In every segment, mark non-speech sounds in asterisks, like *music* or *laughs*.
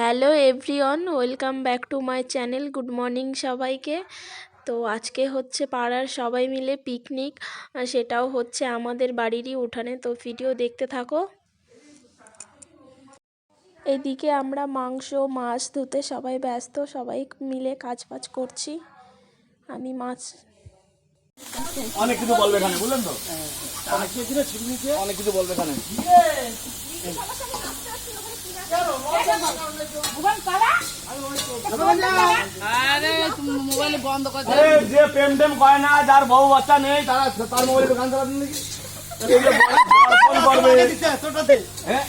Hello everyone welcome back to my channel good morning সবাইকে। তো আজকে হচ্ছে পাড়ার সবাই মিলে পিকনিক সেটাও হচ্ছে আমাদের বাড়িরই উঠানে তো ভিডিও দেখতে থাকো। এদিকে আমরা মাংস মাছ ধুতে সবাই ব্যস্ত সবাই মিলে কাজ বাজ করছি। আমি মাছ অনেক কিছু বলবে এখানে বুঝলেন তো? অনেক কিছু বলবে এখানে। যে প্রেম টেম করে না যার বউ বাচ্চা নেই তারা তার মোবাইলে দোকান চালাতেন নাকি? হ্যাঁ?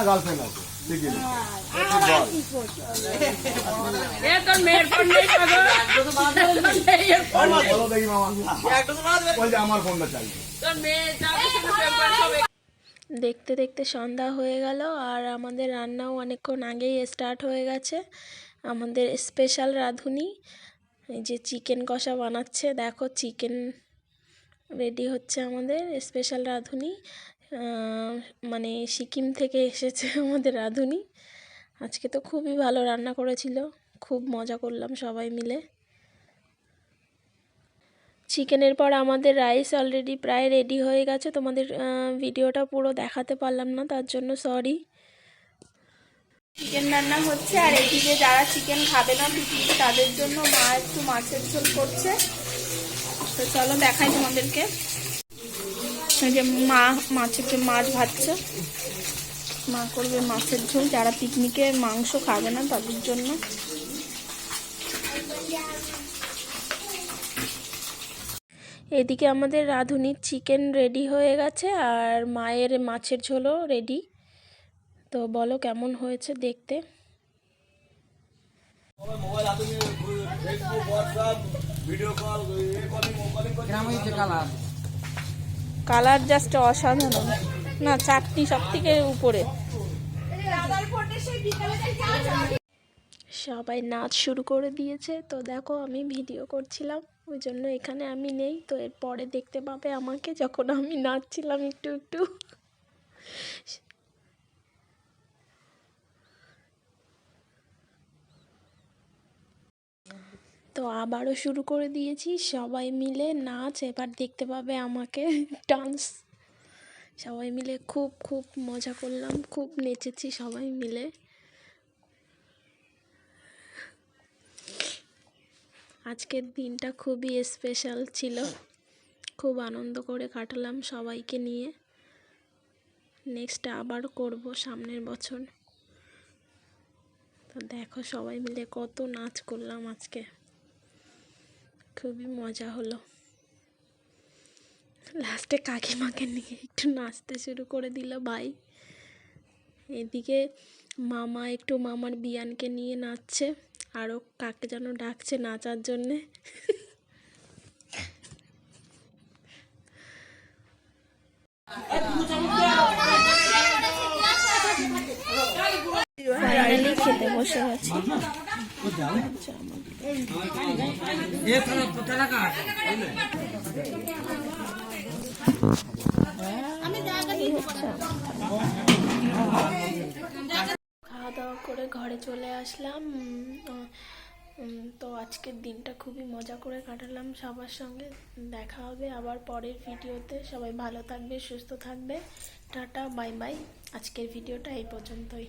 গার্লফ্রেন্ড আছে ঠিক আছে মামা। বলছে আমার ফোনটা চাই দেখতে দেখতে সন্ধ্যা হয়ে গেল আর আমাদের রান্নাও অনেকক্ষণ আগেই স্টার্ট হয়ে গেছে। আমাদের স্পেশাল রাঁধুনি, এই যে চিকেন কষা বানাচ্ছে, দেখো চিকেন রেডি হচ্ছে আমাদের স্পেশাল রাঁধুনি। মানে সিকিম থেকে এসেছে *laughs* আমাদের রাঁধুনি। আজকে তো খুবই ভালো রান্না করেছিল, খুব মজা করলাম সবাই মিলে। চিকেনের পর আমাদের রাইস অলরেডি প্রায় রেডি হয়ে গেছে। তোমাদের ভিডিওটা পুরো দেখাতে পারলাম না, তার জন্য সরি চিকেন রান্না হচ্ছে, আর এদিকে যারা চিকেন খাবে না তাদের জন্য মা একটু মাছের ঝোল করছে। তো চলো দেখাই তোমাদেরকে। যে মা মাছের যে মাছ ভাজছে, মা করবে মাছের ঝোল। যারা পিকনিকে মাংস খাবে না, তাদের জন্য। এদিকে আমাদের রাঁধুনির চিকেন রেডি হয়ে গেছে আর মায়ের মাছের ঝোলও রেডি তো বলো কেমন হয়েছে দেখতে? কালার জাস্ট অসাধারণ। না, চাটনি সব থেকে উপরে। সবাই নাচ শুরু করে দিয়েছে। তো দেখো আমি ভিডিও করছিলাম। ওই জন্য এখানে আমি নেই। তো এর পরে দেখতে পাবে আমাকে যখন আমি নাচছিলাম একটু একটু। তো আবারও শুরু করে দিয়েছি। সবাই মিলে নাচ, এবার দেখতে পাবে আমাকে ডান্স। সবাই মিলে খুব খুব মজা করলাম, খুব নেচেছি সবাই মিলে। আজকের দিনটা খুবই স্পেশাল ছিল। খুব আনন্দ করে কাটালাম সবাইকে নিয়ে। নেক্সট আবার করব সামনের বছর। তো দেখো সবাই মিলে কত নাচ করলাম আজকে। খুবই মজা হলো। লাস্টে কাকিমাকে নিয়ে একটু নাচতে শুরু করে দিল ভাই। এদিকে মামা একটু মামার বিয়ানকে নিয়ে নাচছে। আরও কাকে যেন ডাকছে নাচার জন্যে। ফাইনালি খেতে বসে খাওয়া দাওয়া করে ঘরে চলে আসলাম। তো আজকের দিনটা খুবই মজা করে কাটালাম সবার সঙ্গে। দেখা হবে আবার পরের ভিডিওতে। সবাই ভালো থাকবে, সুস্থ থাকবে। Tata, bye bye. আজকের ভিডিওটা এই পর্যন্তই।